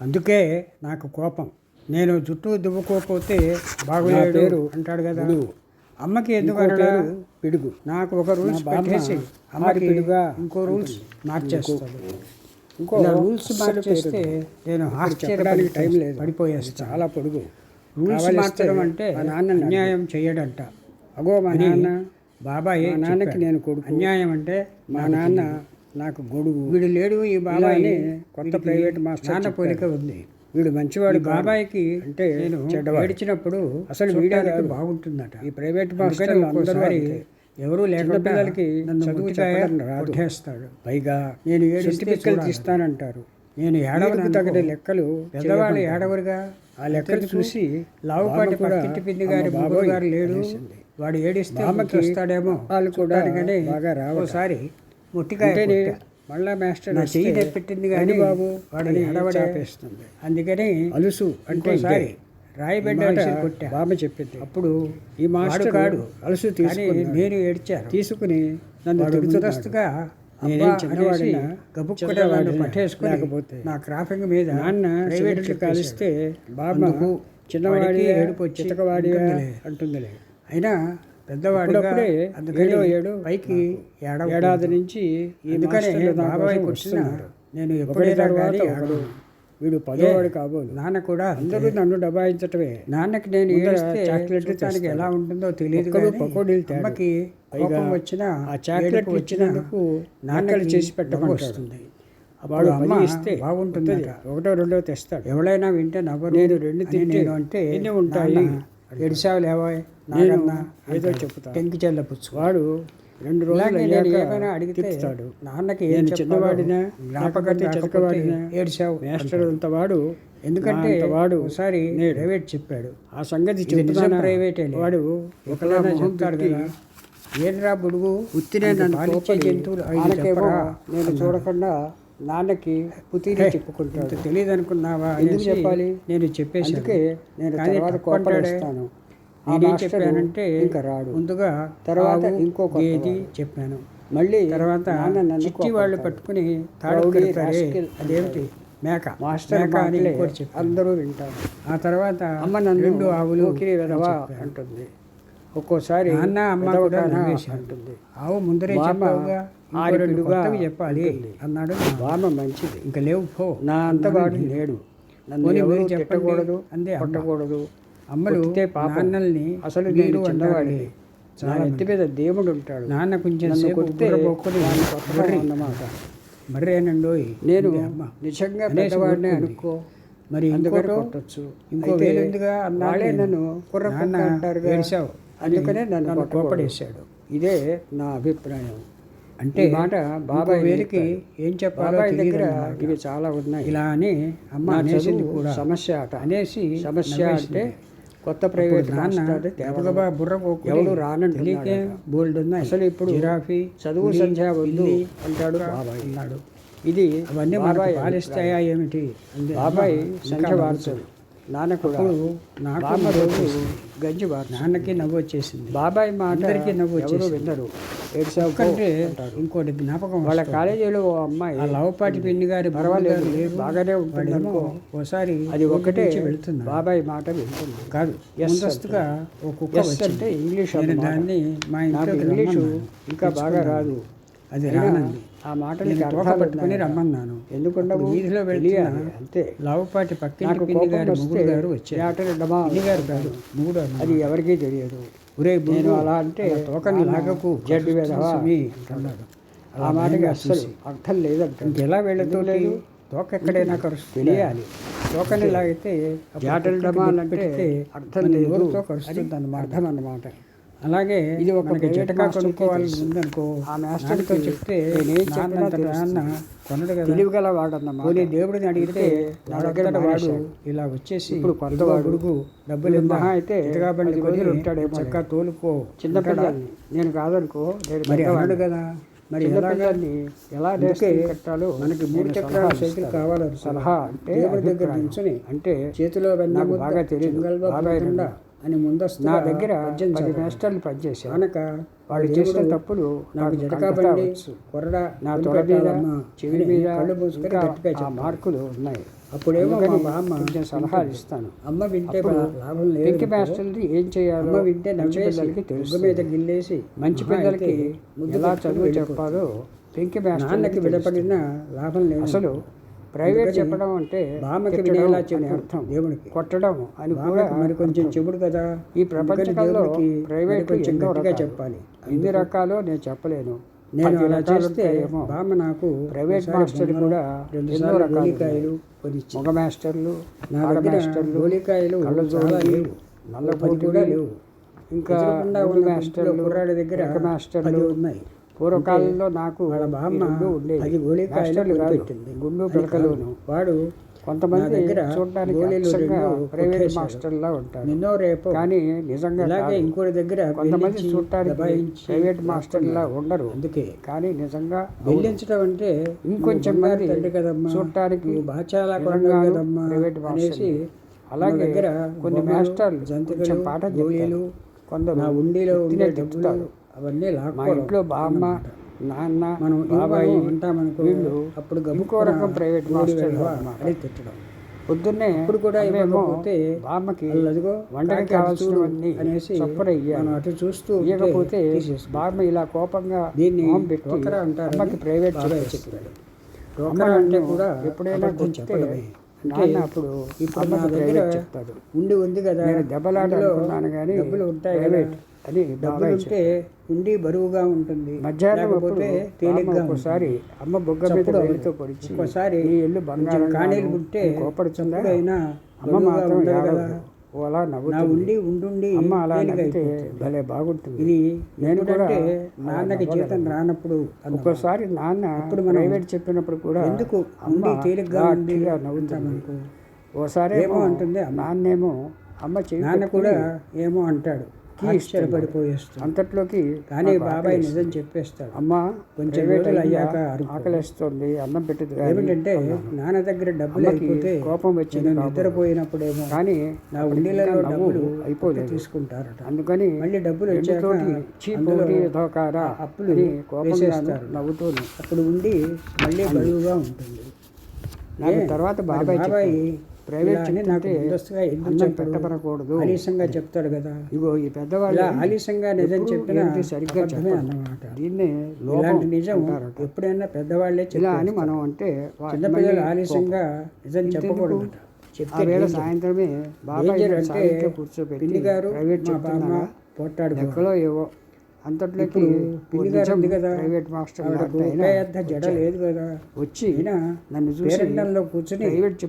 అందుకే నాకు కోపం. నేను జుట్టు దువ్వుకోకపోతే బాగులేడు అంటాడు కదా. అమ్మకి ఎందుకు? పేరు పిడుగు. నాకు ఒక రూల్స్ పెట్టేసి అమ్మకి పిడుగా ఇంకో రూల్స్ మార్చేస్తాడు. ఇంకో రూల్స్ మార్చేస్తే. నేను చెప్పడానికి టైం లేదు. పడిపోయేస్తాను చాలా పొడుగు. రూల్స్ మార్చడం అంటే మా నాన్న అన్యాయం చేయడంట అగో మా నాన్న. బాబాయ్ నాన్నకి. నేను కొడుకు. అన్యాయం అంటే మా నాన్న నాకు గొడుగు వీడు లేడు ఈ బాబాయ్ కొత్త ప్రైవేట్ మాస్టర్ నాన్న. పోలిక ఉంది వీడు మంచివాడు బాబాయ్కి అంటే. ఏడిచినప్పుడు అసలు అసలు వీడే వీడియో. బాగుంటుందట ఈ ప్రైవేట్ అందరూ ఒక్కోసారి. ఎవరు లేకుండా పిల్లలకి నన్ను చదువు. కొట్టేస్తాడు పైగా నేను సర్టిఫికెట్లు చూడాలి. తీస్తానంటారు నేను తగ్గని అనుకో. లెక్కలు పెద్దవాళ్ళు. ఏడవరుగా ఆ లెక్కలు. చూసి లావుపాటి పక్కింటి పిండి గారి బాబు గారు లేడు. వాడు ఏడిస్తే బామ్మకి వస్తాడేమో వాళ్ళు కూడా బాగా రావట. ఒకసారి ముట్టికాయ. మళ్ళా మాస్టర్ నా చెయ్యి పెట్టింది కానీ "రండి బాబు వాడు అని ఎడవడే. చాపేస్తుంది అందుకని అలుసు అంటే ఇదే. రాయి కొట్టా బామ్మ చెప్పింది అప్పుడు ఈ మాస్టర్ కాడు అలుసు కానీ తీసుకున్నాడు. నేను ఏడ్చాను తీసుకుని నన్ను వాడు తిడుతున్నాడు. ముందస్తుగా నేనేం అబ్బా చిన్నవాడినా, అనేసి గబుక్కున చిన్నవాడినా, నన్ను పట్టేసుకొని లేకపోతే నా క్రాఫింగ్ మీద నాన్న ప్రైవేట్. కాలిస్తే అందుకు చిన్నవాడి ఏడుపు చితకవాడి. అంటుందిలే అయినా అందుకని ఏడో ఏడు పైకి ఏడాది నుంచి ఈ అందుకనే మాస్టర్లు నా బాబాయ్. నేను ఎప్పుడైనా కానీ. వీడు పదోవాడు కాబోలు నాన్న కూడా. అందరూ నన్ను డబాయించటమే నాన్నకి నేను చూడటానికి తెస్తాడు. ఎలా ఉంటుందో తెలియదు పకోడీలు. అమ్మకి కోపం వచ్చినా ఆ చాక్లెట్లు ఏడుపు వచ్చినా ఇచ్చినందుకు నాన్నకి లెక్కలు చేసి నవ్వు పెట్టమంటాడు. వస్తుంది వాడు అమ్మ ఇస్తే బాగుంటుంది. ఒకటో రెండో తెస్తాడు ఎవరైనా వింటే నవ్వరు నేను రెండు తింటే అంటే ఎన్ని ఉంటాయి? నాన్న, ఏడిసావు లేవాయ్ నేను ఏదో. చెప్తా. టెంకి చెల్ల పుచ్చు వాడు రెండు రోజులు నేను ఏమైనా అడిగితే నాన్నకి నేను చిన్నవాడినా జ్ఞాపకం లేకపోతే రాకపోతే చితకవాడినా ఏడిసావు మాస్టర్ అంత వాడు ఎందుకంటే వాడు ఒకసారి నేడు. ప్రైవేట్ చెప్పాడు ఆ సంగతి ఇది నిజం చెప్తానా ప్రైవేటేలే. వాడు ఒకలా చెప్తాడు కదా ఏంట్రా బుడుగు ఉత్తినే జంతువులు? నేను. చూడకుండా నాన్నకి పుతీరి చెప్పుకుంటాడు తెలియదు అనుకున్నావా ఎందుకు చెప్పాలి? నేను చెప్పేసి నేను తర్వాత తప్పు నేనేం చెప్పానంటే ఇంకా రాడు ముందుగా తర్వాత ఇంకో గేది వాడు. చెప్పాను మళ్ళీ తర్వాత చిట్టి వాళ్ళు. పట్టుకుని తాడు అదేమిటి మేక మాస్టర్ మేక అందరూ వింటారు ఆ తర్వాత అమ్మ నన్ను రెండు ఆవులు. అంటుంది ఒక్కోసారి నాన్న అమ్మ కూడా. అంటుంది ఆవు ముందరే చెప్పావుగా కొత్తవి చెప్పాలి. అన్నాడు బామ్మ మంచిది ఇంకా లేవు పో నా అంతవాడు. లేడు నన్ను ఎవరు. తిట్టకూడదు అందే. కొట్టకూడదు అమ్మలు. నాన్నల్ని అసలు నేను చిన్నవాడిని అంటారులే. నా నెత్తి మీద దేవుడు ఉంటాడు నాన్న కొంచెం కొడితే అన్నమాట మర్రేనండోయ్ నేను నిజంగా పెద్దవాడిని. అనుకో మరి అందుకని కొట్టొచ్చు ఇంకో వేలుందిగా అన్నాడు. నన్ను కుర్ర కుక్క నాన్న అంటారుగా. ఏడిశావు అని అందుకనే నన్ను. కోపడేశాడు ఇదే నా అభిప్రాయం అంటే మాట బాబాయ్ వేలికి ఏం చెప్పాలో దగ్గర. ఇవి చాలా ఉన్నాయి ఇలా అని అమ్మ అనేసింది కూడా సమస్య అట అనేసి సమస్య. అంటే కొత్త ప్రైవేట్ గబగబా బుర్ర. తెలియకే బోల్డ్ ఉన్నాయి అసలు ఇప్పుడు జిరాఫీ చదువు సంధ్య వద్దు అంటాడు ఇంకా బాబాయ్ అన్నాడు ఇది అవన్నీ బాబాయ్ పాలిస్తాయా ఏమిటి. బాబాయ్ సంఖ్య నవ్వుతూ. నాన్న కూడా నాకు రోజు. గంజి నాన్నకి నవ్వు వచ్చేసింది బాబాయ్ మాట అందరికీ నవ్వు ఎవరు వచ్చేసింది. విన్నరు అంటారు. ఇంకోటి జ్ఞాపకం వాళ్ళ. కాలేజీలో ఓ అమ్మాయి లవపాటి పిన్ని గారి పర్వాలేదు. బాగానే. ఓసారి అది ఒకటే వెళ్తున్నాడు బాబాయ్ మాట వింటుంది కాదు ముందస్తుగా ఓ కుక్క అంటే ఇంగ్లీష్. దాన్ని మా నాకు ఇంట్లోకి ఇంగ్లీషు. ఇంకా బాగా రాదు అది రానంది ఆ అర్థాలు పట్టుకుని. రమ్మన్నాను. అప్పుడు వీధిలో వెళ్తున్నా అంతే. లావుపాటి పక్కింటి పిన్ని గారి ముగ్గురు గారు వచ్చారు. డమా గారు కాదు మూడు అది ఎవరికీ తెలియదు. ఒరే నేను అలా అంటే తోకని లాగకు జడ్డు వేదవా సుమి అన్నాడు ఆ మాటకి అస్సలు అర్థం లేదంట ఇంకెలా వెళ్ళతో లేదు? తోక ఎక్కడైనా కరుస్తుంది? తెలియాలి. తోకని లాగితే జాటల్ డమాల్ అంటే అర్థం లేదు. కరుస్తుంది అన్నమాట అర్థం అన్నమాట అలాగే ఇది ఒక జటకా మాస్టర్కి కొనుక్కోవాలి తెలుసు. ఉందనుకో ఆ మాస్టర్కి నాన్నతో చెప్తే కొనడు కదా తెలివిగల వాడన్నమాట పోనీ దేవుడిని అడిగితే నా దగ్గర వాడు. ఇలా వచ్చేసి ఇప్పుడు కొత్తవాడు. కొడుకు డబ్బులు మహా అయితే బండి కొని రోజులు ఉంటాడేమో చక్కగా తోలుకో చిన్న? పిల్లల్ని నేను కాదనుకో మరి. అన్నాడు కదా మరి చిన్న ఎలాగా పిల్లల్ని ఎలా కట్టాలో మనకి మూడు చక్రాల సైకిల్ ఇస్తాను. కావాలి సలహా అంటే దేవుడి దగ్గర. నించుని అంటే చేతిలో ముద్ద, బాగా తెలియదు. బాబాయ్ నన్ను అని ముందస్తు నా దగ్గర పది మాస్టర్లు పనిచేశారు. కనుక వాళ్ళు చేసిన తప్పులు నాకు నాకు జటకా జటకా బండి వచ్చు. కొరడా నా తొడ మీద చెవి మీద కళ్ళు మూసుకొని ఇంకా. మార్కులు ఉన్నాయి. అప్పుడేమో మా అందుకని బామ్మ కొంచెం సలహాలు ఇస్తాను. అమ్మ వింటే లాభం లేదు పెంకి మాస్టర్ది ఏం చేయాలో అమ్మ వింటే మంచి పిల్లలకి తెలుసు మీద గిల్లేసి మంచి పిల్లలకి ఎలా చదువు. చెప్పాలో పెంకి నాన్నకి మాస్టర్కి విడపడిన లాభం లేదు. అసలు ప్రైవేట్ చెప్పడం అంటే అర్థం. దేవుడికి కొట్టడం అని కూడా మరి కొంచెం చెబుడు కదా. ఈ ప్రపంచంలో ప్రైవేట్ కొంచెం గట్టిగా. చెప్పాలి. ఎన్ని రకాలో నేను చెప్పలేను. నేను అలా చేస్తే. బామ్మ నాకు ప్రైవేట్ మాస్టర్ కూడా రెండు ఎన్నో రకాలు మగ మాస్టర్లు నా ఆడ దగ్గర మాస్టర్లు గోలికాయలు లేవు. నల్ల కూడా లేవు. ఇంకా మాస్టర్లు కుర్రాడి దగ్గర మాస్టర్లు ఉన్నాయి. పూర్వకాలంలో నాకు వాళ్ళ బామ్మ. పది గోళీకాయలు పెట్టింది గుండు అది పిలకలోను. వాడు కొంతమంది దగ్గర చూడడానికి ప్రైవేట్. మాస్టర్లా ఉంటారు నిన్నో రేపో కానీ నిజంగా కాదు. ఇంకోటి దగ్గర కొంతమంది చూడటానికి ప్రైవేట్ మాస్టర్లా ఉండరు అందుకే కానీ నిజంగా బెల్లించడం అంటే ఇంకొంచెం మంది కదమ్మా చూడటానికి బాచాలా కదమ్మా ప్రైవేట్ అనేసి. అలాగే దగ్గర కొన్ని మాస్టర్లు జంతికలు కొంచెం పాఠం గోళీలు కొందరు నా ఉండిలో ఉండే తిప్పుతారు. అవన్నీ మా ఇంట్లో బామ్మ నాన్న మనం బాబాయ్ అంటామనుకో వీళ్ళు అప్పుడు ఇంకో రకం ప్రైవేట్. అని తిట్టడం పొద్దున్నే ఇప్పుడు కూడా ఇవ్వకపోతే బామ్మకి అదిగో వంటకి కావాల్సినవన్నీ అనేసి. మనం అటు చూస్తూ ఇవ్వకపోతే. బామ్మ ఇలా కోపంగా దీన్ని పెట్టి అమ్మకి ప్రైవేట్. చెప్పాడు డోకరా అంటే కూడా ఎప్పుడైనా చెప్పడమే నాన్న అంటే అప్పుడు ఇప్పుడు నా దగ్గర ఉండి ఉంది కదా నేను దెబ్బలాట అందులో అనుకున్నాను కానీ డబ్బులు ఉంటాయి ప్రైవేట్ కదా అని డబ్బులు ఉంటే ఉండి బరువుగా ఉంటుంది మధ్యాహ్నం తేలిగ్గా ఒక్కోసారి అమ్మ బొగ్గ మీద వేలితో పొడిచి ఒక్కోసారి ఈ ఇల్లు బంగారం కాణీలు పుట్టే కోపడుతుందా అయినా అమ్మ మాత్రం. కదా అలా నా నవ్వుతుంది ఉండి ఉండుండి అమ్మ అలా నవ్వితే అయిపోతుంది. భలే బాగుంటుంది ఇది నేను కూడా నాన్నకి. జీతం రానప్పుడు. ఒక్కోసారి నాన్న అప్పుడు మనం ప్రైవేట్ చెప్పినప్పుడు కూడా ఎందుకు అమ్మ తేలిగ్గా ఉంటామనుకో. ఓసారి ఏమో అంటుంది. నాన్నేమో అమ్మ నాన్న కూడా ఏమో అంటాడు ఆశ్చర్యపడిపోయేస్తాడు అంతట్లోకి కానీ బాబాయ్. నిజం చెప్పేస్తాడు అమ్మ కొంచెం రోజులు అయ్యాక. ఆకలేస్తుంది అన్నం పెట్టదు ఏమిటంటే నాన్న దగ్గర డబ్బులు అయిపోతే కోపం వచ్చింది నేను. నిద్రపోయినప్పుడేమో కానీ నా ఉండిలలో డబ్బులు అయిపోలేదు తీసుకుంటారట అందుకని మళ్ళీ డబ్బులు వచ్చాక అప్పులు. నవ్వుతూను అప్పుడు ఉండి మళ్ళీ బరువుగా ఉంటుంది? తర్వాత బాబాయ్. ప్రైవేట్ నాకు ముందస్తుగా ఎందుకు? పెట్టమనకూడదు ఆలస్యంగా చెప్తాడు కదా ఇగో ఈ పెద్దవాళ్ళు ఆలస్యంగా నిజం చెప్పినా సరిగ్గా. అన్నమాట దీన్నే ఇలాంటి నిజం. ఎప్పుడైనా పెద్దవాళ్ళే ఇలా అని మనం అంటే చిన్నపిల్లలు ఆలస్యంగా నిజం? చెప్పకూడదు చెప్తే. సాయంత్రమే సాయంత్రం కూర్చోబెట్టి ప్రైవేట్ చెప్తున్నారా పోట్లాడు ఎక్కడో ఏవో అంతట్లోకి ఇప్పుడు ఓ పిల్లి గారు నిజం ఉంది కదా ప్రైవేట్ మాస్టర్ జడ. లేదు కదా వచ్చి నన్ను చూసి కూర్చుని ప్రైవేట్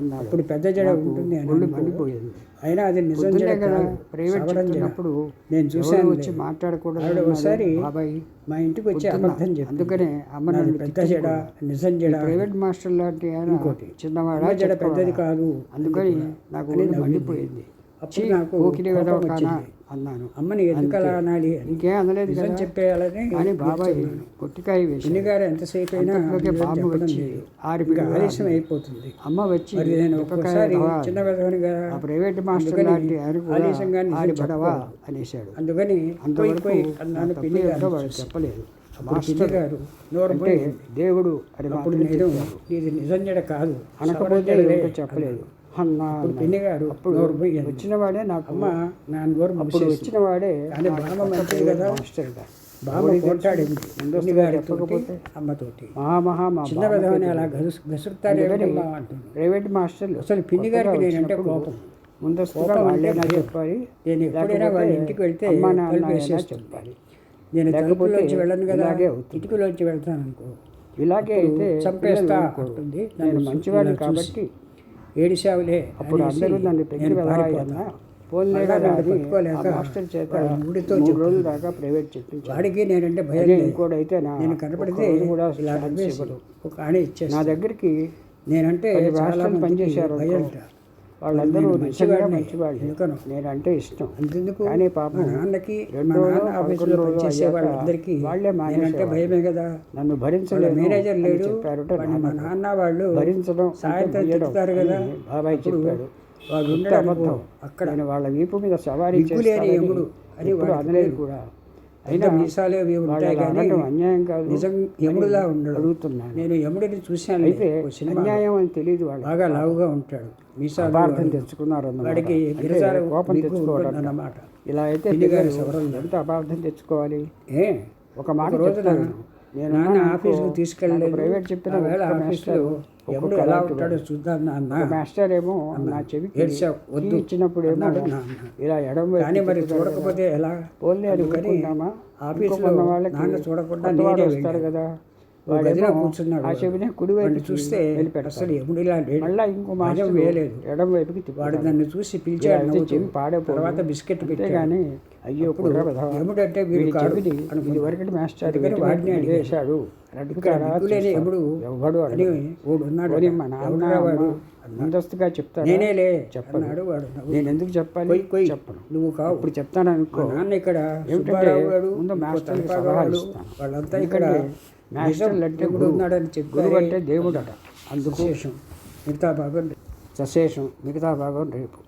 అన్నాడు అప్పుడు పెద్ద జడ ఉంటుంది అని. మండిపోయింది అయినా అది నిజం కదా కాదు. ప్రైవేట్. చెప్తున్నప్పుడు నేను చూశాను వచ్చి మాట్లాడకూడదు ఒకసారి బాబాయ్ మా ఇంటికి వచ్చి. అబద్ధం చెప్పి అందుకనే అమ్మ నన్ను పెద్ద జడ. నిజం జడ ప్రైవేట్ మాస్టర్ లాంటి ఆయన. చిన్నవాడా జడ? పెద్దది కాదు అందుకని నాకు. మండిపోయింది అప్పుడు నాకు కానా వచ్చింది. అన్నాను. అమ్మని ఎందుకు అలా అనాలి? అని ఇంకేం అనలేదు నిజం చెప్పేయాలని కానీ బాబాయ్. కొట్టికాయ వేసి పిన్నిగారు ఎంతసేపు అయినా చెప్పడం వచ్చి ఇంకా ఆలస్యం అయిపోతుంది. అమ్మ వచ్చి నేను ఒక్కోసారి చిన్న విధవనిగా ఆ ప్రైవేట్ మాస్టర్ లాంటి ఆలస్యంగా నిజం ఆరి పడవా చెప్పకూడదు. అనేశాడు. అందుకని అంతవరకు అన్నాను గారు వాడు చెప్పలేదు. పిన్ని గారు నోరు. దేవుడు అని అప్పుడు నేను. ఇది నిజం కాదు. అనకపోతే చెప్పలేదు. అప్పుడు. పిన్ని గారు వచ్చిన వాడే నాకు అమ్మ నా నోరు అప్పుడు. వచ్చిన వాడే కానీ బామ్మ మంచిది కదా. మాస్టర్గా. బామ్మ ఎవరికి తెలుసు? పోట్లాడింది ముందస్తుగా పిన్ని గారితోటి చెప్పకపోతే అమ్మతోటి మహా మహా మా చిన్న బామ్మకే విధవని తెలియదు. అలా గసు గసురుతారు అందుకని అంటుంది ప్రైవేట్ మాస్టర్లు అసలు పిన్ని గారికి నేనంటే కోపం ముందస్తుగా వాళ్ళేనా. చెప్పాలి నేను ఎప్పుడైనా వాళ్ళ ఇంటికి వెళ్తే. చెప్పాలి నేను తలుపులోంచి వెళ్ళను కదా. ఇటుకలోంచి వెళ్తాను అనుకో ఇలాగే అయితే చంపేస్తా. అంటుంది. నేను చూసి. కాబట్టి ఏడిసావులే అప్పుడు అందరూ నన్ను పెట్టి నేను వెళ్ళాలన్నా మాస్టర్ చేత ముడితో. రోజుల దాకా ప్రైవేట్ చెప్పించాడు వాడికి నేనంటే భయం. ఇంకోటైతే నా నేను కనపడితే కూడా ఇలా. ఒక ఆణి నా ఇచ్చేసి దగ్గరికి నేనంటే పనిచేశారు అనుకో. వాళ్ళందరూ నిజంగా. మంచివాళ్ళు. నేనంటే ఇష్టం అంతెందుకు కానీ పాపం నాన్నకి రెండు ఆఫీసులో పనిచేసే వాళ్ళందరికీ వాళ్ళే మానేసేవాళ్ళు. భయమే కదా నన్ను వాళ్ళ భరించలేదు మేనేజర్ లేడు చెప్పారుట వాడిని మా నాన్న. వాళ్ళు భరించడం సాయంత్రం తిప్పుతారు కదా బాబాయ్ చెప్పాడు వాడు ఇంత ఉండడు అక్కడ వాళ్ళ వీపు మీద సవారీ యముడు అని వాడికి అనలేదు. కూడా అయినా మీసాలు ఉంటాయి కానీ అన్యాయం కాదు. నిజం యముడులా ఉండడు. అడుగుతున్నాను. నేను యముడిని చూశాను అయితే అన్యాయం అని తెలియదు వాళ్ళు బాగా లావుగా ఉంటాడు. మీసాలు అపార్థం తెచ్చుకున్నారు అన్నమాట వాడికి కోపం తెచ్చుకోవడం ఉంటుందన్నమాట. ఇలా అయితే. ఎంత అపార్థం తెచ్చుకోవాలి? ఏ? ఒక మాట రోజున చెప్తాను. నేను నాన్న ఆఫీస్కి తీసుకెళ్ళలేదు ప్రైవేట్ చెప్పిన వేళ ఆఫీస్లో ఒక్కొక్క ఎలా ఉంటాడో. చూద్దాం నాన్న మాస్టర్ ఏమో నా ఏడ్చావు, వద్దు ఇచ్చినప్పుడు ఏమో. ఇలా ఎడం కానీ మరి చూడకపోతే ఎలా పోలే అని అందుకని ఊరుకుందామా ఆఫీస్లో వాళ్ళకి నాన్న చూడకుండా నేనే వస్తారు. కదా గదిలో కూర్చున్నాడు ఆ చెవినే కుడి వాడిని వైపు చూస్తే అసలు ఎముడిలా లేడు? మళ్ళా ఇంకో మాస్టర్ వేయలేదు. ఎడం వైపుకి వాడు నన్ను చూసి ఇలా పిలిచాడు. చెవి పాడైపోదు తర్వాత బిస్కెట్ పెట్టాడు. అంతేగాని అయ్యో. ఎముడంటే వీడు వీడి కాడు చెవిని అనుకున్నా. ఇది వరకు మాస్టర్ వాడిని చూస్తాడు. ఎముడు ఎవడు? అని. వాడు ఉన్నాడు మా నాన్న వాడు? ముందస్తుగా చెప్తాను నేనేలే చెప్పను. అన్నాడు వాడు. నేను ఎందుకు చెప్పాలి? చెప్పను. నువ్వు కావు. ఇప్పుడు చెప్తాను అనుకో. నాన్న ఇక్కడ ఏమిటంటే ముందు ఇస్తాను. వాళ్ళంతా ఇక్కడ మాస్టర్లు అంటే దేవుడు గురువు. ఉన్నాడని చెప్పారు. గురువు అంటే దేవుడట. అందుకు మిగతా భాగం సశేషం. మిగతా భాగం రేపు.